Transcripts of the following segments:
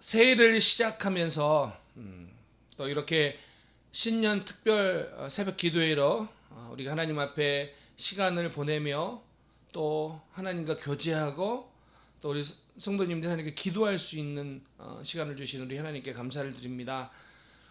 새해를 시작하면서 음, 또 이렇게 신년 특별 어, 새벽 기도회로 어, 우리가 하나님 앞에 시간을 보내며 또 하나님과 교제하고 또 우리 성도님들 하나님께 기도할 수 있는 어, 시간을 주신 우리 하나님께 감사를 드립니다.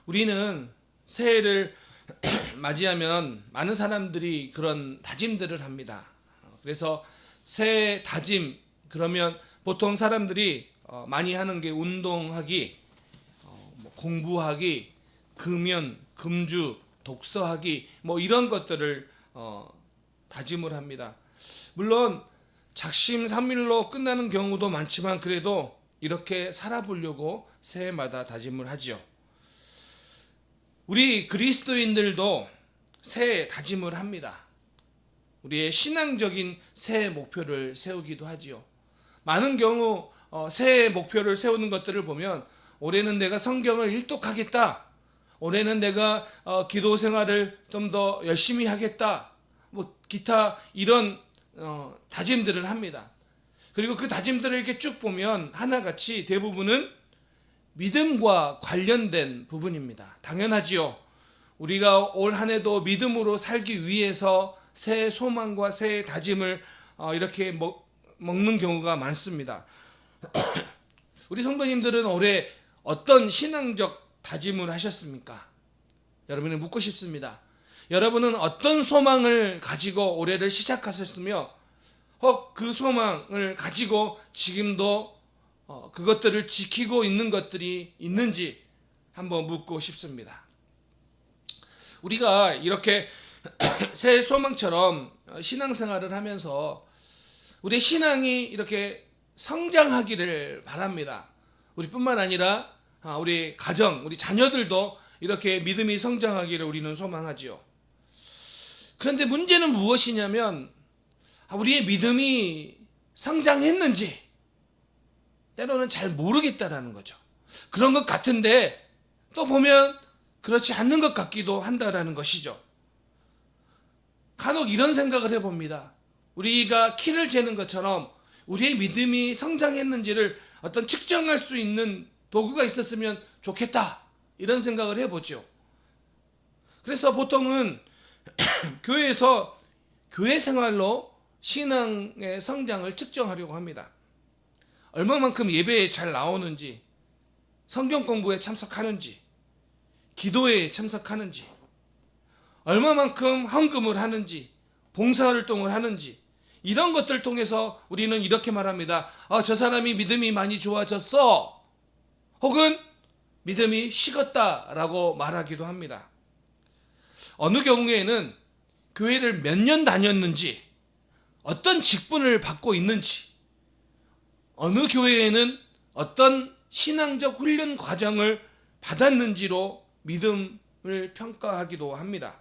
우리는 새해를 맞이하면 많은 사람들이 그런 다짐들을 합니다. 어, 그래서 새해 다짐 그러면 보통 사람들이 어, 많이 하는 게 운동하기, 어, 뭐 공부하기, 금연, 금주, 독서하기 뭐 이런 것들을 어, 다짐을 합니다. 물론 작심삼일로 끝나는 경우도 많지만 그래도 이렇게 살아보려고 새해마다 다짐을 하지요. 우리 그리스도인들도 새해 다짐을 합니다. 우리의 신앙적인 새해 목표를 세우기도 하지요. 많은 경우 어, 새해 목표를 세우는 것들을 보면 올해는 내가 성경을 일독하겠다. 올해는 내가 어, 기도 생활을 좀 더 열심히 하겠다. 뭐 기타 이런 어, 다짐들을 합니다. 그리고 그 다짐들을 이렇게 쭉 보면 하나같이 대부분은 믿음과 관련된 부분입니다. 당연하지요. 우리가 올 한 해도 믿음으로 살기 위해서 새 소망과 새 다짐을 어, 이렇게 먹, 먹는 경우가 많습니다. 우리 성도님들은 올해 어떤 신앙적 다짐을 하셨습니까? 여러분이 묻고 싶습니다. 여러분은 어떤 소망을 가지고 올해를 시작하셨으며, 혹 그 소망을 가지고 지금도 어, 그것들을 지키고 있는 것들이 있는지 한번 묻고 싶습니다. 우리가 이렇게 새 소망처럼 신앙생활을 하면서 우리 신앙이 이렇게 성장하기를 바랍니다. 우리뿐만 아니라 아, 우리 가정, 우리 자녀들도 이렇게 믿음이 성장하기를 우리는 소망하지요. 그런데 문제는 무엇이냐면 아, 우리의 믿음이 성장했는지 때로는 잘 모르겠다라는 거죠. 그런 것 같은데 또 보면 그렇지 않는 것 같기도 한다라는 것이죠. 간혹 이런 생각을 해봅니다. 우리가 키를 재는 것처럼 우리의 믿음이 성장했는지를 어떤 측정할 수 있는 도구가 있었으면 좋겠다. 이런 생각을 해보죠. 그래서 보통은 교회에서 교회 생활로 신앙의 성장을 측정하려고 합니다. 얼마만큼 예배에 잘 나오는지, 성경 공부에 참석하는지, 기도에 참석하는지, 얼마만큼 헌금을 하는지, 봉사활동을 하는지, 이런 것들 통해서 우리는 이렇게 말합니다. 아, 저 사람이 믿음이 많이 좋아졌어. 혹은 믿음이 식었다라고 말하기도 합니다. 어느 경우에는 교회를 몇 년 다녔는지, 어떤 직분을 받고 있는지, 어느 교회에는 어떤 신앙적 훈련 과정을 받았는지로 믿음을 평가하기도 합니다.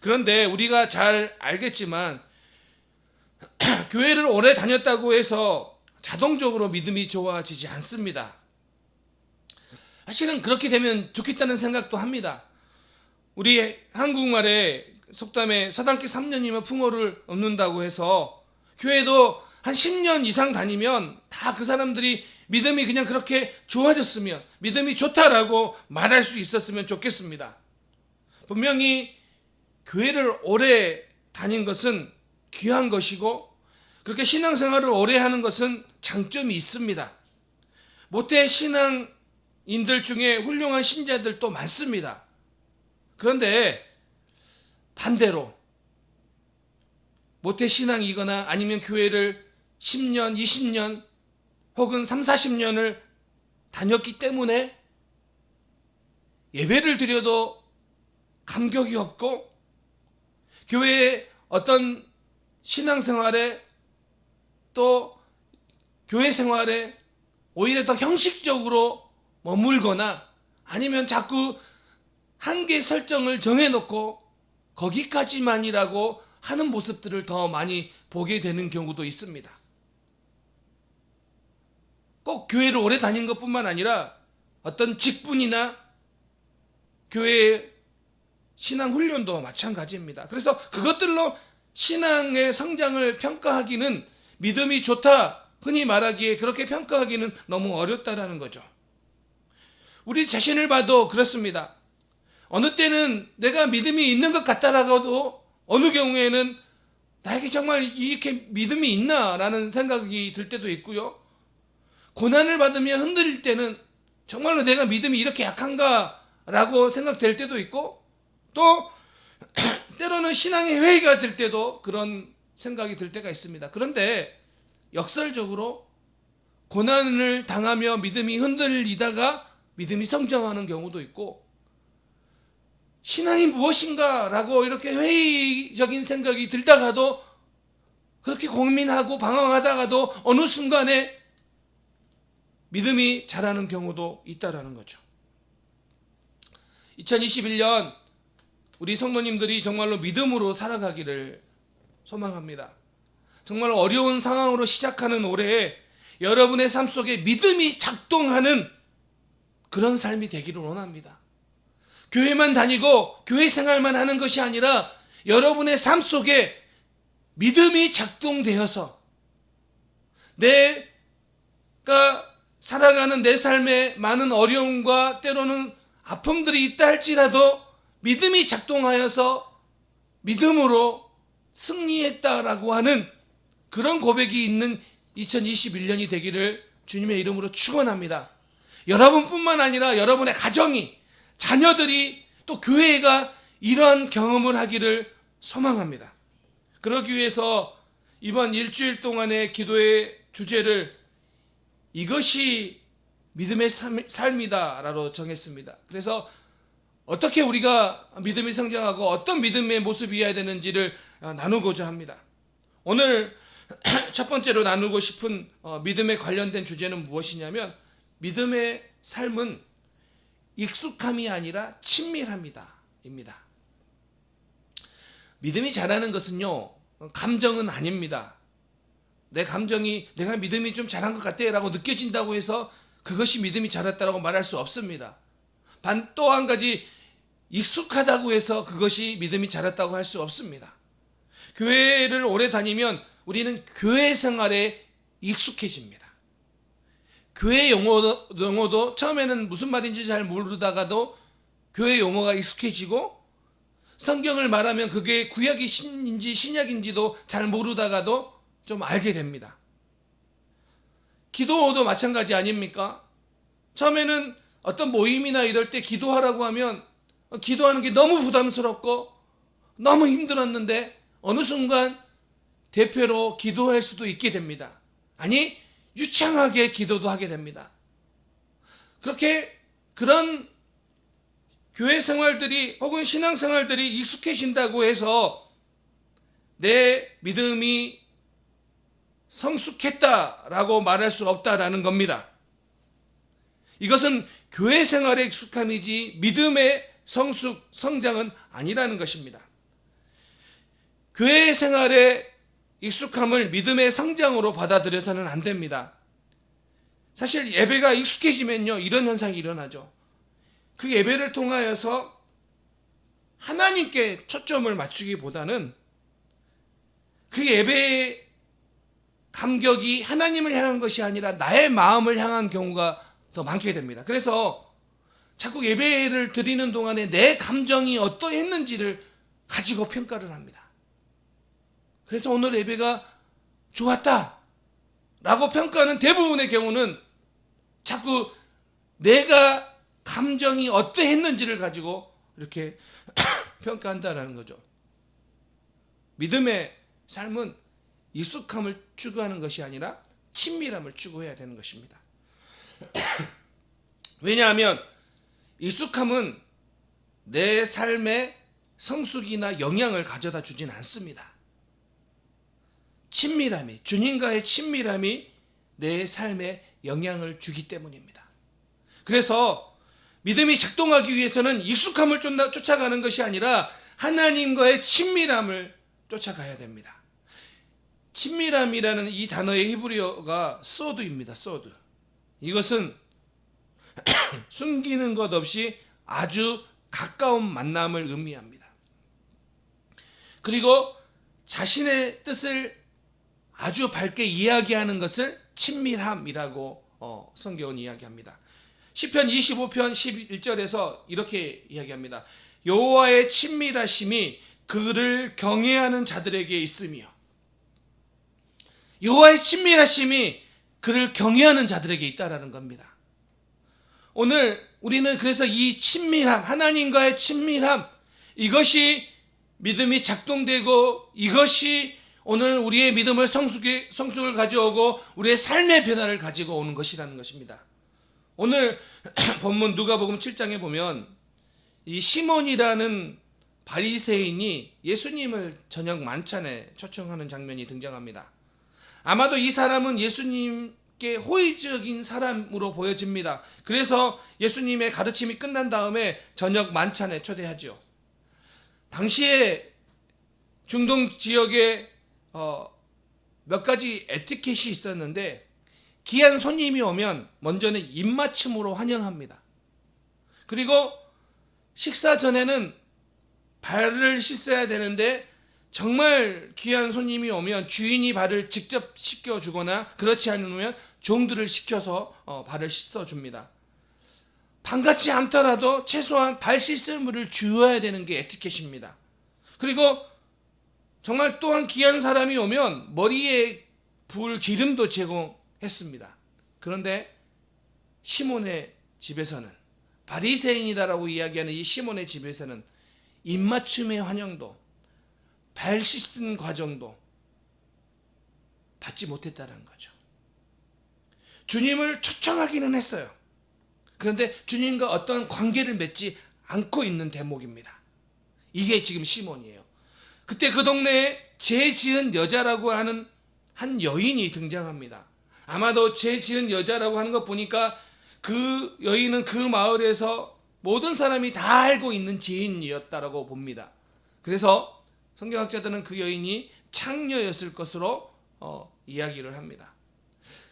그런데 우리가 잘 알겠지만 교회를 오래 다녔다고 해서 자동적으로 믿음이 좋아지지 않습니다. 사실은 그렇게 되면 좋겠다는 생각도 합니다. 우리 한국말에 속담에 서당기 3년이면 풍어를 얻는다고 해서 교회도 한 10년 이상 다니면 다 그 사람들이 믿음이 그냥 그렇게 좋아졌으면 믿음이 좋다라고 말할 수 있었으면 좋겠습니다. 분명히 교회를 오래 다닌 것은 귀한 것이고 그렇게 신앙생활을 오래 하는 것은 장점이 있습니다. 모태 신앙인들 중에 훌륭한 신자들도 많습니다. 그런데 반대로 모태 신앙이거나 아니면 교회를 10년, 20년 혹은 3, 40년을 다녔기 때문에 예배를 드려도 감격이 없고 교회의 어떤 신앙생활에 또 교회 생활에 오히려 더 형식적으로 머물거나 아니면 자꾸 한계 설정을 정해놓고 거기까지만이라고 하는 모습들을 더 많이 보게 되는 경우도 있습니다. 꼭 교회를 오래 다닌 것 뿐만 아니라 어떤 직분이나 교회의 신앙 훈련도 마찬가지입니다. 그래서 그것들로 신앙의 성장을 평가하기는 믿음이 좋다 흔히 말하기에 그렇게 평가하기는 너무 어렵다라는 거죠. 우리 자신을 봐도 그렇습니다. 어느 때는 내가 믿음이 있는 것 같다라고도 어느 경우에는 나에게 정말 이렇게 믿음이 있나라는 생각이 들 때도 있고요. 고난을 받으며 흔들릴 때는 정말로 내가 믿음이 이렇게 약한가라고 생각될 때도 있고 또 때로는 신앙의 회의가 될 때도 그런 생각이 들 때가 있습니다. 그런데 역설적으로 고난을 당하며 믿음이 흔들리다가 믿음이 성장하는 경우도 있고 신앙이 무엇인가라고 이렇게 회의적인 생각이 들다가도 그렇게 고민하고 방황하다가도 어느 순간에 믿음이 자라는 경우도 있다라는 거죠. 2021년 우리 성도님들이 정말로 믿음으로 살아가기를 소망합니다. 정말 어려운 상황으로 시작하는 올해에 여러분의 삶 속에 믿음이 작동하는 그런 삶이 되기를 원합니다. 교회만 다니고 교회 생활만 하는 것이 아니라 여러분의 삶 속에 믿음이 작동되어서 내가 살아가는 내 삶에 많은 어려움과 때로는 아픔들이 있다 할지라도 믿음이 작동하여서 믿음으로 승리했다라고 하는 그런 고백이 있는 2021년이 되기를 주님의 이름으로 축원합니다. 여러분뿐만 아니라 여러분의 가정이 자녀들이 또 교회가 이러한 경험을 하기를 소망합니다. 그러기 위해서 이번 일주일 동안의 기도의 주제를 이것이 믿음의 삶- 삶이다라고 정했습니다. 그래서 어떻게 우리가 믿음이 성장하고 어떤 믿음의 모습이어야 되는지를 어, 나누고자 합니다. 오늘 첫 번째로 나누고 싶은 어, 믿음에 관련된 주제는 무엇이냐면 믿음의 삶은 익숙함이 아니라 친밀함이다입니다. 믿음이 자라는 것은요 어, 감정은 아닙니다. 내 감정이 내가 믿음이 좀 자란 것 같아 라고 느껴진다고 해서 그것이 믿음이 자랐다라고 말할 수 없습니다. 반 또 한 가지 익숙하다고 해서 그것이 믿음이 자랐다고 할 수 없습니다. 교회를 오래 다니면 우리는 교회 생활에 익숙해집니다. 교회 용어도, 용어도 처음에는 무슨 말인지 잘 모르다가도 교회 용어가 익숙해지고 성경을 말하면 그게 구약이 신인지 신약인지도 잘 모르다가도 좀 알게 됩니다. 기도도 마찬가지 아닙니까? 처음에는 어떤 모임이나 이럴 때 기도하라고 하면 기도하는 게 너무 부담스럽고 너무 힘들었는데 어느 순간 대표로 기도할 수도 있게 됩니다. 아니, 유창하게 기도도 하게 됩니다. 그렇게 그런 교회 생활들이 혹은 신앙 생활들이 익숙해진다고 해서 내 믿음이 성숙했다라고 말할 수 없다라는 겁니다. 이것은 교회 생활의 익숙함이지 믿음의 성숙, 성장은 아니라는 것입니다. 교회 생활의 익숙함을 믿음의 성장으로 받아들여서는 안 됩니다. 사실 예배가 익숙해지면요, 이런 현상이 일어나죠. 그 예배를 통하여서 하나님께 초점을 맞추기보다는 그 예배의 감격이 하나님을 향한 것이 아니라 나의 마음을 향한 경우가 더 많게 됩니다. 그래서 자꾸 예배를 드리는 동안에 내 감정이 어떠했는지를 가지고 평가를 합니다. 그래서 오늘 예배가 좋았다. 라고 평가하는 대부분의 경우는 자꾸 내가 감정이 어떠했는지를 가지고 이렇게 평가한다라는 거죠. 믿음의 삶은 익숙함을 추구하는 것이 아니라 친밀함을 추구해야 되는 것입니다. 왜냐하면 익숙함은 내 삶에 성숙이나 영향을 가져다 주진 않습니다. 친밀함이 주님과의 친밀함이 내 삶에 영향을 주기 때문입니다. 그래서 믿음이 작동하기 위해서는 익숙함을 쫓아가는 것이 아니라 하나님과의 친밀함을 쫓아가야 됩니다. 친밀함이라는 이 단어의 히브리어가 소드입니다. 소드. 이것은 숨기는 것 없이 아주 가까운 만남을 의미합니다. 그리고 자신의 뜻을 아주 밝게 이야기하는 것을 친밀함이라고 어, 성경은 이야기합니다. 시편 25편 11절에서 이렇게 이야기합니다. 여호와의 친밀하심이 그를 경외하는 자들에게 있으며 여호와의 친밀하심이 그를 경외하는 자들에게 있다라는 겁니다. 오늘 우리는 그래서 이 친밀함, 하나님과의 친밀함, 이것이 믿음이 작동되고 이것이 오늘 우리의 믿음을 성숙에, 성숙을 가져오고 우리의 삶의 변화를 가지고 오는 것이라는 것입니다. 오늘 본문 누가복음 7장에 보면 이 시몬이라는 바리새인이 예수님을 저녁 만찬에 초청하는 장면이 등장합니다. 아마도 이 사람은 예수님 께 호의적인 사람으로 보여집니다. 그래서 예수님의 가르침이 끝난 다음에 저녁 만찬에 초대하죠. 당시에 중동 지역에 어, 몇 가지 에티켓이 있었는데 귀한 손님이 오면 먼저는 입맞춤으로 환영합니다. 그리고 식사 전에는 발을 씻어야 되는데 정말 귀한 손님이 오면 주인이 발을 직접 씻겨주거나 그렇지 않으면 종들을 시켜서 어, 발을 씻어줍니다. 반갑지 않더라도 최소한 발 씻을 물을 주어야 되는 게 에티켓입니다. 그리고 정말 또한 귀한 사람이 오면 머리에 불 기름도 제공했습니다. 그런데 시몬의 집에서는 바리새인이다라고 이야기하는 이 시몬의 집에서는 입맞춤의 환영도 발 씻은 과정도 받지 못했다는 거죠. 주님을 초청하기는 했어요. 그런데 주님과 어떤 관계를 맺지 않고 있는 대목입니다. 이게 지금 시몬이에요. 그때 그 동네에 죄 지은 여자라고 하는 한 여인이 등장합니다. 아마도 죄 지은 여자라고 하는 것 보니까 그 여인은 그 마을에서 모든 사람이 다 알고 있는 죄인이었다라고 봅니다. 그래서 성경학자들은 그 여인이 창녀였을 것으로 어, 이야기를 합니다.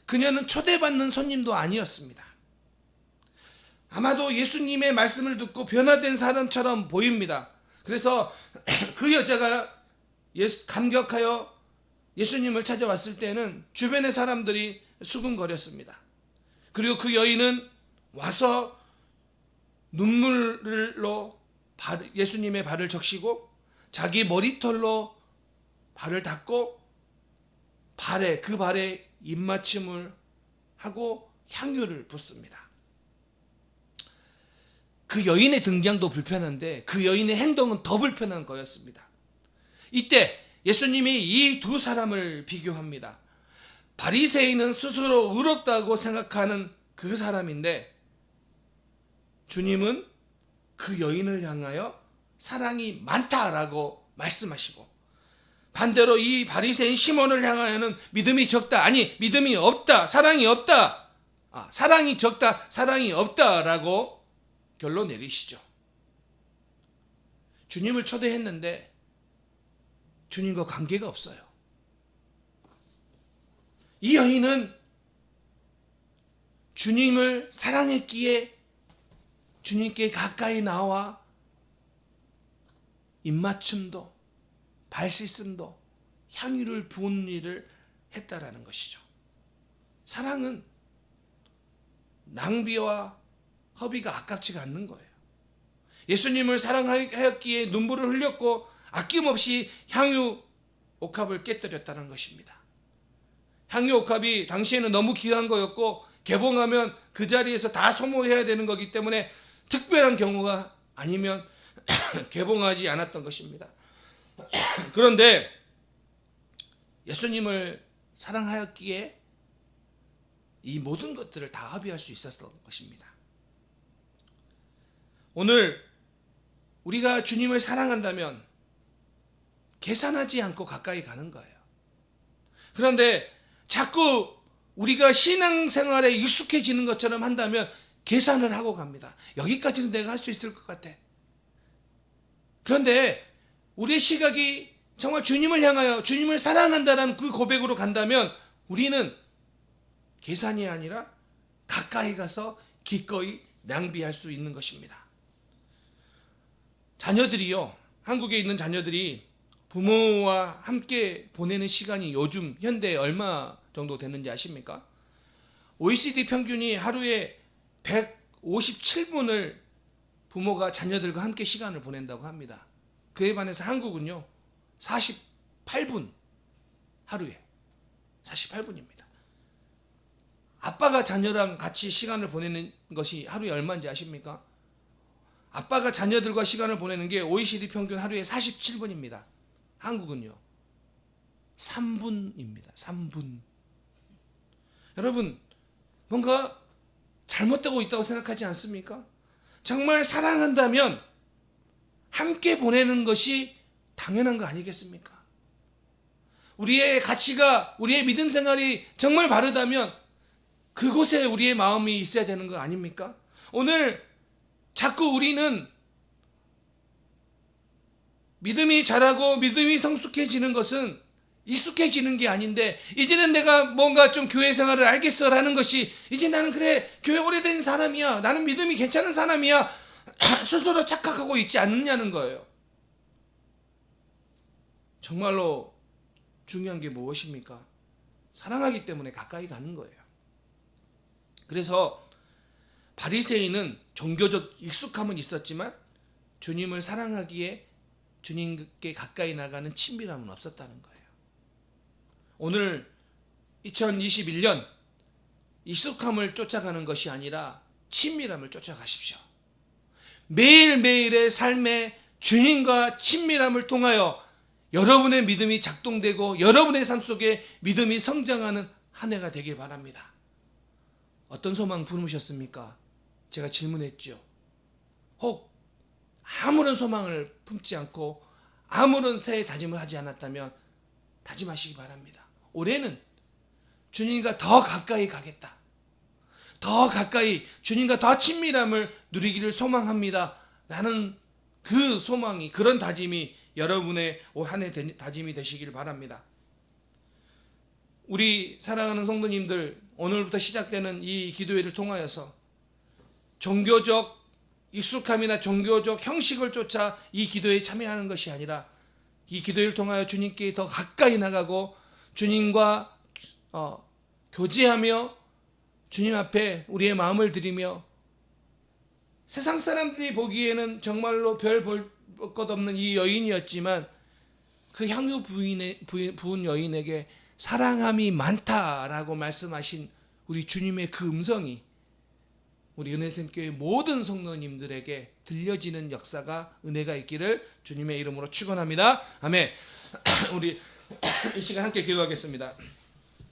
그녀는 초대받는 손님도 아니었습니다. 아마도 예수님의 말씀을 듣고 변화된 사람처럼 보입니다. 그래서 그 여자가 예수, 감격하여 예수님을 찾아왔을 때는 주변의 사람들이 수근거렸습니다. 그리고 그 여인은 와서 눈물로 발, 예수님의 발을 적시고 자기 머리털로 발을 닦고 발에 그 발에 입맞춤을 하고 향유를 붓습니다. 그 여인의 등장도 불편한데 그 여인의 행동은 더 불편한 거였습니다. 이때 예수님이 이 두 사람을 비교합니다. 바리새인은 스스로 의롭다고 생각하는 그 사람인데 주님은 그 여인을 향하여 사랑이 많다라고 말씀하시고 반대로 이 바리새인 시몬을 향하여는 믿음이 적다 아니 믿음이 없다 사랑이 없다 아, 사랑이 적다 사랑이 없다라고 결론 내리시죠. 주님을 초대했는데 주님과 관계가 없어요. 이 여인은 주님을 사랑했기에 주님께 가까이 나와 입맞춤도 발 씻음도 향유를 부은 일을 했다라는 것이죠. 사랑은 낭비와 허비가 아깝지가 않는 거예요. 예수님을 사랑하였기에 눈물을 흘렸고 아낌없이 향유 옥합을 깨뜨렸다는 것입니다. 향유 옥합이 당시에는 너무 귀한 거였고 개봉하면 그 자리에서 다 소모해야 되는 거기 때문에 특별한 경우가 아니면 개봉하지 않았던 것입니다. 그런데 예수님을 사랑하였기에 이 모든 것들을 다 합의할 수 있었던 것입니다. 오늘 우리가 주님을 사랑한다면 계산하지 않고 가까이 가는 거예요. 그런데 자꾸 우리가 신앙생활에 익숙해지는 것처럼 한다면 계산을 하고 갑니다. 여기까지는 내가 할 수 있을 것 같아. 그런데 우리의 시각이 정말 주님을 향하여 주님을 사랑한다는 그 고백으로 간다면 우리는 계산이 아니라 가까이 가서 기꺼이 낭비할 수 있는 것입니다. 자녀들이요. 한국에 있는 자녀들이 부모와 함께 보내는 시간이 요즘 현대에 얼마 정도 되는지 아십니까? OECD 평균이 하루에 57분을 부모가 자녀들과 함께 시간을 보낸다고 합니다. 그에 반해서 한국은요. 48분 하루에 48분입니다. 아빠가 자녀랑 같이 시간을 보내는 것이 하루에 얼마인지 아십니까? 아빠가 자녀들과 시간을 보내는 게 OECD 평균 하루에 47분입니다. 한국은요. 3분입니다. 3분. 여러분, 뭔가 잘못되고 있다고 생각하지 않습니까? 정말 사랑한다면 함께 보내는 것이 당연한 거 아니겠습니까? 우리의 가치가, 우리의 믿음 생활이 정말 바르다면 그곳에 우리의 마음이 있어야 되는 거 아닙니까? 오늘 자꾸 우리는 믿음이 자라고 믿음이 성숙해지는 것은 익숙해지는 게 아닌데 이제는 내가 뭔가 좀 교회 생활을 알겠어라는 것이 이제 나는 그래 교회 오래된 사람이야 나는 믿음이 괜찮은 사람이야 스스로 착각하고 있지 않느냐는 거예요. 정말로 중요한 게 무엇입니까? 사랑하기 때문에 가까이 가는 거예요. 그래서 바리새인은 종교적 익숙함은 있었지만 주님을 사랑하기에 주님께 가까이 나가는 친밀함은 없었다는 거예요. 오늘 2021년 익숙함을 쫓아가는 것이 아니라 친밀함을 쫓아가십시오. 매일매일의 삶에 주님과 친밀함을 통하여 여러분의 믿음이 작동되고 여러분의 삶 속에 믿음이 성장하는 한 해가 되길 바랍니다. 어떤 소망 품으셨습니까? 제가 질문했죠. 혹 아무런 소망을 품지 않고 아무런 새해 다짐을 하지 않았다면 다짐하시기 바랍니다. 올해는 주님과 더 가까이 가겠다. 더 가까이 주님과 더 친밀함을 누리기를 소망합니다. 라는 그 소망이 그런 다짐이 여러분의 올 한해 다짐이 되시길 바랍니다. 우리 사랑하는 성도님들 오늘부터 시작되는 이 기도회를 통하여서 종교적 익숙함이나 종교적 형식을 쫓아 이 기도에 참여하는 것이 아니라 이 기도를 통하여 주님께 더 가까이 나가고 주님과 어, 교제하며 주님 앞에 우리의 마음을 드리며 세상 사람들이 보기에는 정말로 별 볼 것 없는 이 여인이었지만 그 향유 부인의 부인, 여인에게 사랑함이 많다라고 말씀하신 우리 주님의 그 음성이 우리 은혜샘교회 모든 성도님들에게 들려지는 역사가 은혜가 있기를 주님의 이름으로 축원합니다. 아멘. 우리 이 시간 함께 기도하겠습니다.